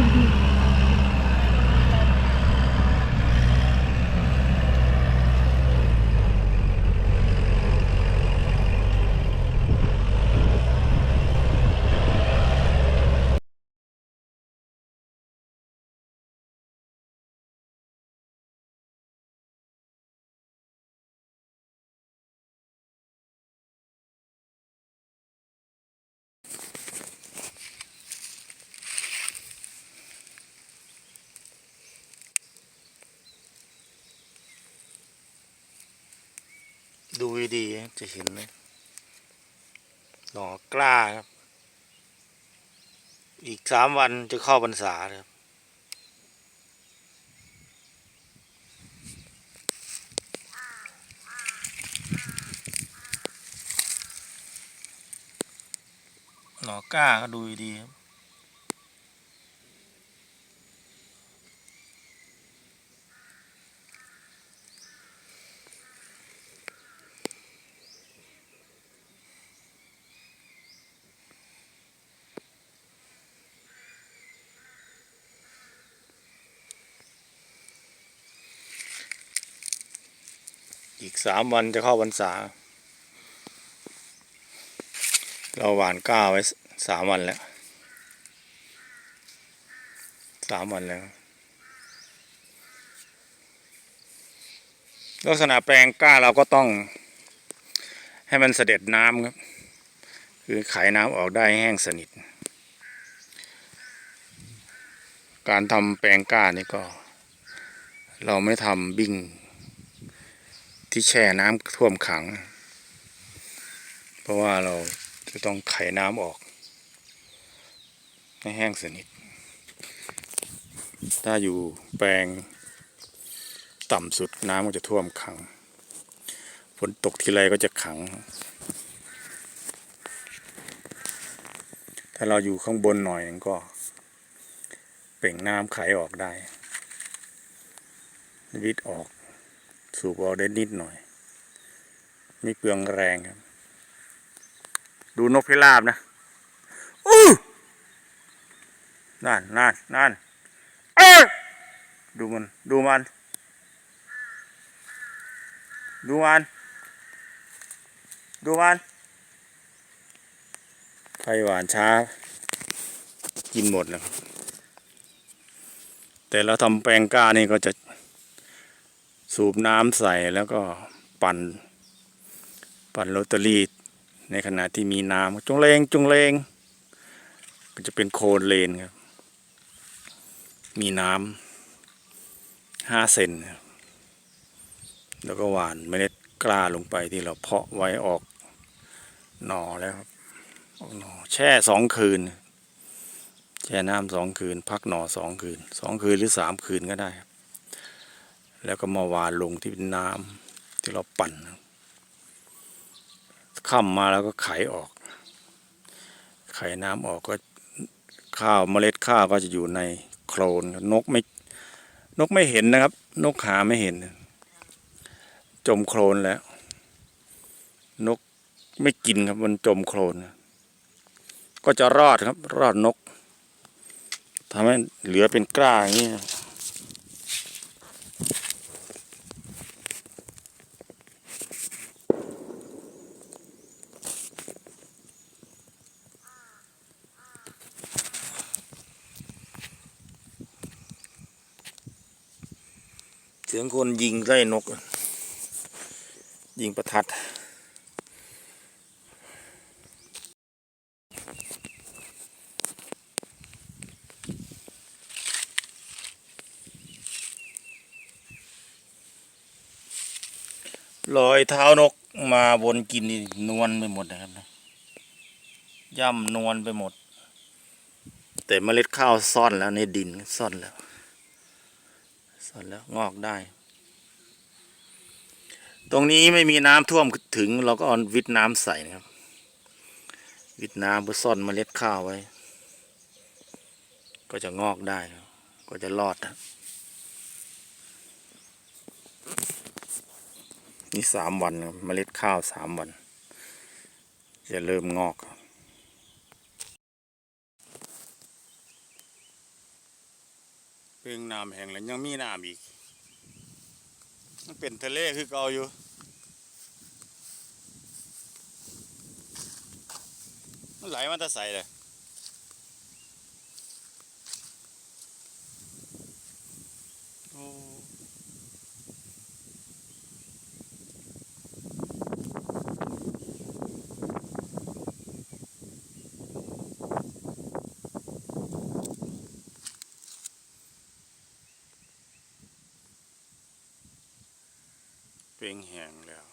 Mm-hmm. ดูดีจะเห็นเลยหน่อกล้าครับ อีกสามวันจะเข้าพรรษาครับ หน่อกล้าก็ดูดีครับ อีกสามวันจะเข้าพรรษา เราหวานก้าไว้สามวันแล้วสามวันแล้ว ลักษณะแปลงก้าเราก็ต้อง ให้มันเสด็จน้ำครับ คือไขน้ำออกได้แห้งสนิท การทำแปลงก้านี่ก็ เราไม่ทำบิ้ง ที่แช่น้ำท่วมขัง เพราะว่าเราจะต้องไขน้ำออก ให้แห้งสนิท ถ้าอยู่แปลงต่ำสุดน้ำก็จะท่วมขัง ฝนตกทีไรก็จะขัง ถ้าเราอยู่ข้างบนหน่อยก็ เป่งน้ำไขออกได้วิดออก สูบออกได้นิดหน่อย ไม่เปลืองแรงครับ ดูนกพิราบนะอู้นั่นนั่นนั่นเอ้ยดูมัน ดูมัน ดูมัน ดูมันไฟหวานช้า กินหมดแล้วครับแต่เราทำแปลงกล้านี่ก็จะ สูบน้ำใส่แล้วก็ปั่น ปั่นโรตารี่ในขณะที่มีน้ำจงเลงจงเลงก็จะเป็นโคนเลนครับ มีน้ำห้าเซนแล้วก็หวานเมล็ดกล้าลงไปที่เราเพาะไว้ออกหน่อแล้วครับออกหน่อแช่สองคืน แช่น้ำสองคืน พักหน่อสองคืนสองคืนหรือสามคืนก็ได้ครับ แล้วก็มาวานลงที่เป็นน้ำที่เราปั่นค่ำมาแล้วก็ไขออก ไขน้ำออกก็ข้าวเมล็ดข้าวก็จะอยู่ในโคลนนกไม่นกไม่เห็นนะครับ นกหาไม่เห็น จมโคลนแล้ว นกไม่กินครับมันจมโคลน ก็จะรอดครับ รอดนกทำให้เหลือเป็นกล้าอย่างนี้ สียงคนยิงไล่นก ยิงประทัดรอยเท้านกมาบนกินนี่นวลไปหมดนะครับนะย่ำนวลไปหมด แต่เมล็ดข้าวซ่อนแล้วในดินซ่อนแล้วซ่อนแล้วงอกได้ ตรงนี้ไม่มีน้ำท่วมถึง เราก็เอาวิทน้ำใส่นะครับ วิทน้ำเพื่อซ่อนเมล็ดข้าวไว้ ก็จะงอกได้ ก็จะรอดนะนี่สามวันเมล็ดข้าวสามวัน จะเริ่มงอกเพิ่งน้ำแห้งแล้วยังมีน้ำอีก มันเป็นทะเลคือเก่าอยู่มันไหลมาแตะใสเลยโอ้เป่ งแหงแล้ว